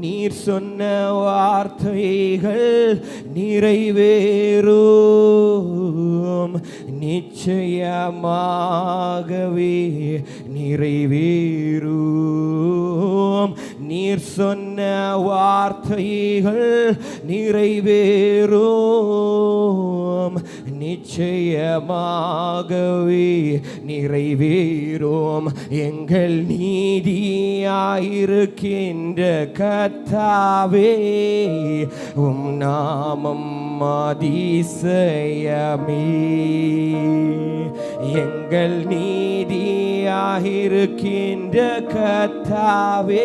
நீர் சொன்ன வார்த்தைகள் நிறைவேறும். நிச்சயமாகவே நிறைவேறும். நீர் சொன்ன வார்த்தைகள் நிறைவேறும். நிச்சயமாகவே நிறைவேறும். எங்கள் நீதியாயிருக்கின்ற கத்தாவே உம் நாமம் அதிசயமே. எங்கள் நீதியாயிருக்கின்ற கத்தாவே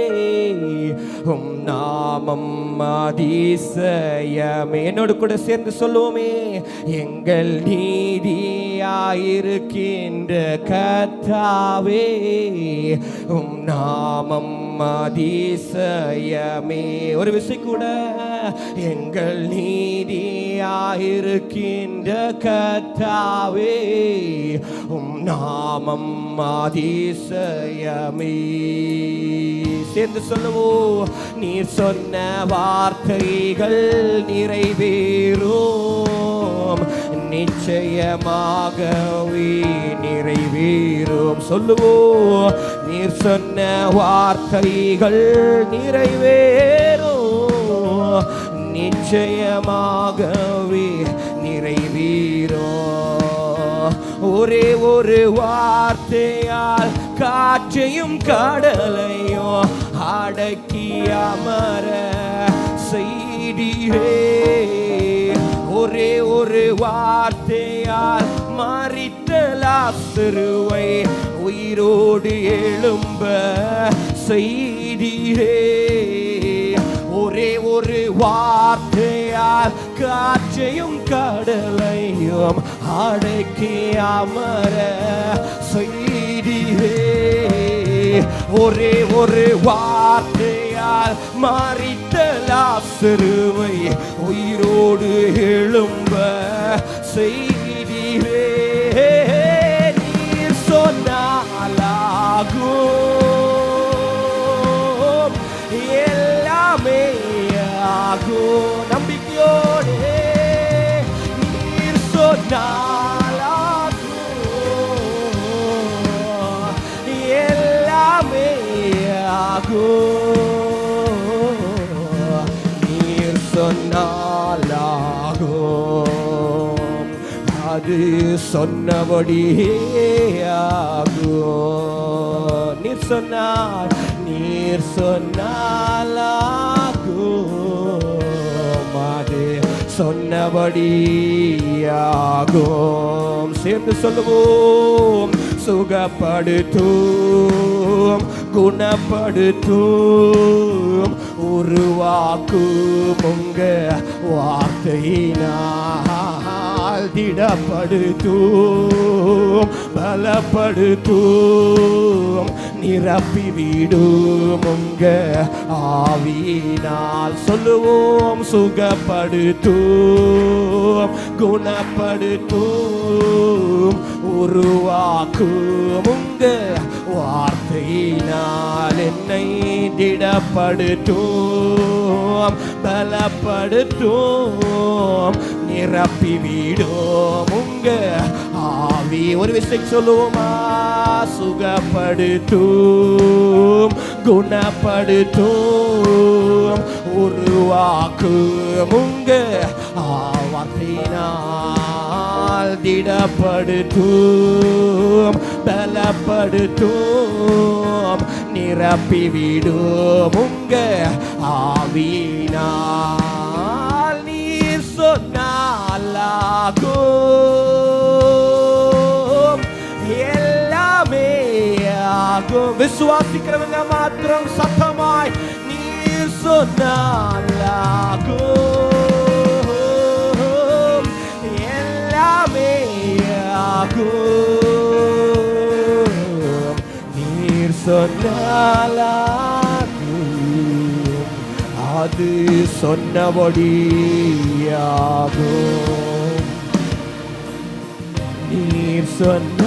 உம் நாமம் அதிசயமே என்னோடு கூட சேர்ந்து சொல்லுவோமே எங்கள் நீதியாயிருக்கின்ற கத்தாவே உம் நாமம் அதிசயமே ஒரு விசை கூட எங்கள் நீதி நீதியாயிருக்கின்ற கத்தாவே உம் நாமம் அதிசயமே சேர்ந்து சொல்லுவோ நீர் சொன்ன வார்த்தைகள் நிறைவேறும். நிச்சயமாகவே நிறைவேறும். சொல்லுவோ நீர் சொன்ன வார்த்தைகள் நிறைவேறும். நிச்சயமாகவே நிறைவீரோ. ஒரே ஒரு வார்த்தையால் காற்றையும் கடலையும் அடக்கி அமர செய்தீரே. ஒரே ஒரு வார்த்தையால் மறித்த லாசருவை உயிரோடு எழும்ப செய்தீரே. ஒரே ஒரு வார்த்தையால் காற்றையும் கடலையும் அடக்கி அமர செய்தீரே. ஒரே ஒரு வார்த்தையால் மாறித்தலா சிறுவை உயிரோடு எல்லாமே ஆகும். நீர் சொன்னாலாகும் அது சொன்னபடியே ஆகும். நீர் சொன்னார் நீர் சொன்னாலா சொன்னபடியாகும். சேர்ந்து சொல்லுவோம். சுகப்படுத்தும். குணப்படுத்தும். உருவாக்கும் உங்க வார்த்தையினா வார்த்தையினால் திடப்படுத்தும் பலப்படுத்தும் நிரப்பி விடும் உங்க ஆவியினால். சொல்லுவோம் சுகப்படுத்தும் குணப்படுத்தும் உருவாக்கும் உங்க வார்த்தையினால் என்னை திடப்படுத்தும் பலப்படுத்தும் நிரப்பி விடும் உங்க ஆவி. ஒரு விஷயம் சொல்லுவோமா? சுகப்படுத்தும் குணப்படுத்தும் உருவாக்கும் உங்க வார்த்தையினால் திடப்படுத்தும் பலப்படுத்தும் நிரப்பி விடும் உங்க ஆவினா சொன்னாலாகும் எல்லாமே ஆகும். விசுவாசிக்கிறவங்க மாத்திரம் சத்தமாய் நீர் சொன்னாலாகும். எல்லாமே ஆகும். நீர் சொன்னாலாகும். அது சொன்னபடியாகும். நீர் சொன்னாலாகும்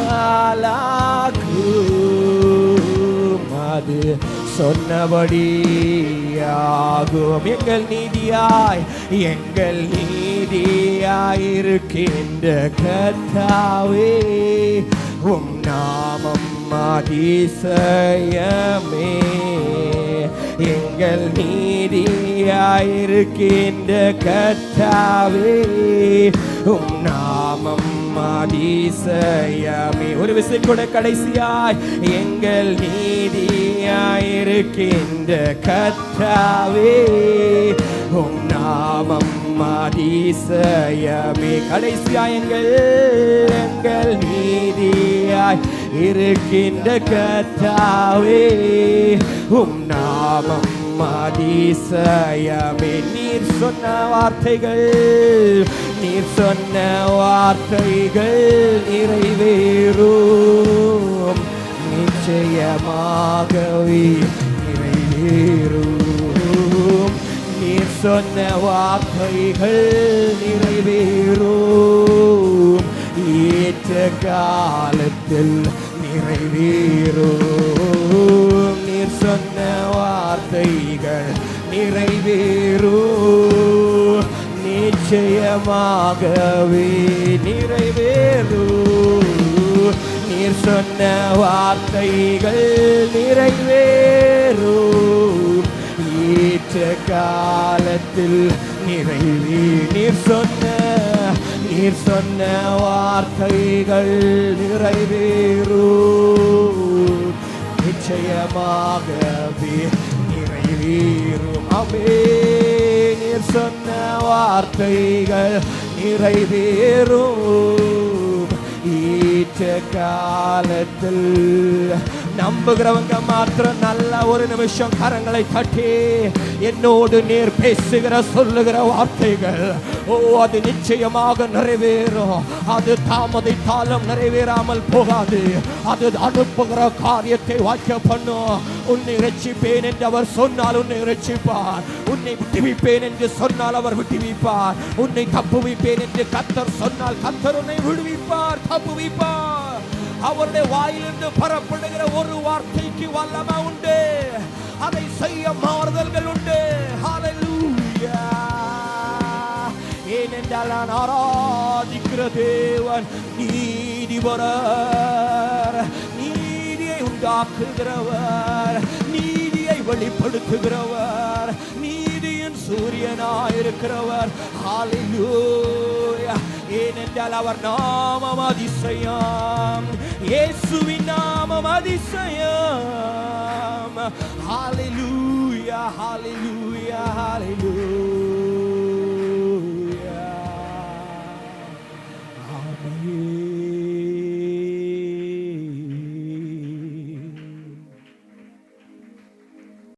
அது சொன்னபடி ஆகும் எங்கள் நீதியாய் எங்கள் நீதியாயிருக்கின்ற கத்தாவே உம் நாமம் அதிசயமே. எங்கள் நீதியாயிருக்கின்ற கத்தாவே உம் நாமம் அதிசயமே ஒரு விசை கூட கடைசியாய் எங்கள் நீதியாயிருக்கின்ற கத்தாவே உம் நாமம் அதிசயமே கடைசியாய் எங்கள் எங்கள் நீதியாய் இருக்கின்ற கத்தாவே உம் நாமம் அதிசயமே நீர் சொன்ன வார்த்தைகள் நீர் சொன்ன வார்த்தைகள் நிறைவேறும். நிச்சயமாகவே நிறைவேறும். நீர் சொன்ன வார்த்தைகள் நிறைவேறும். ஏற்ற காலத்தில் நிறைவேறும். நீர் சொன்ன வார்த்தைகள் நிறைவேறும். நிச்சயமாகவே நிறைவேறும் நீர் சொன்ன வார்த்தைகள் நிறைவேறும் ஏற்ற காலத்தில் நிறைவே. நீர் சொன்ன நீர் சொன்ன வார்த்தைகள் நிறைவேறும் நிச்சயமாகவே நிறைவேறும் அமே நீர் சொன்ன வார்த்தைகள் நிறைவேறும். ஈற்ற காலத்தில் நம்புகிறவங்க மாத்திரம் நல்ல ஒரு நிமிஷம் கரங்களை தட்டி என்னோடு நேர் பேசுகிற சொல்லுகிற வார்த்தைகள் ஓ அது நிச்சயமாக நிறைவேறும். அது தாமதித்தாலும் நிறைவேறாமல் போகாது. அது அனுப்புகிற காரியத்தை வாய்க்க பண்ணும். உன்னை ரட்சிப்பேன் என்று அவர் சொன்னால் உன்னை ரட்சிப்பார் உன்னை விடுவிப்பேன் என்று சொன்னால் அவர் விடுவிப்பார் உன்னை தப்புவிப்பேன் என்று கத்தர் சொன்னால் கத்தர் உன்னை விடுவிப்பார். தப்புவிப்பார். அவருடைய வாயிலிருந்து புறப்படுகிற ஒரு வார்த்தைக்கு வல்லமை உண்டு. அதை செய்ய மாறுதல்கள் உண்டு. ஏனென்றால் நான் ஆராதிக்கிற தேவன் நீதிபரர் நீதியை உண்டாக்குகிறவர். நீதியை வெளிப்படுத்துகிறவர். நீதியின் சூரியனாயிருக்கிறவர். ஹalleluya ஏனென்றால் அவர் நாமம் அதிசயம் இயேசுவின் நாமம் அதிசயம் ஹalleluya ஹalleluya ஹalleluya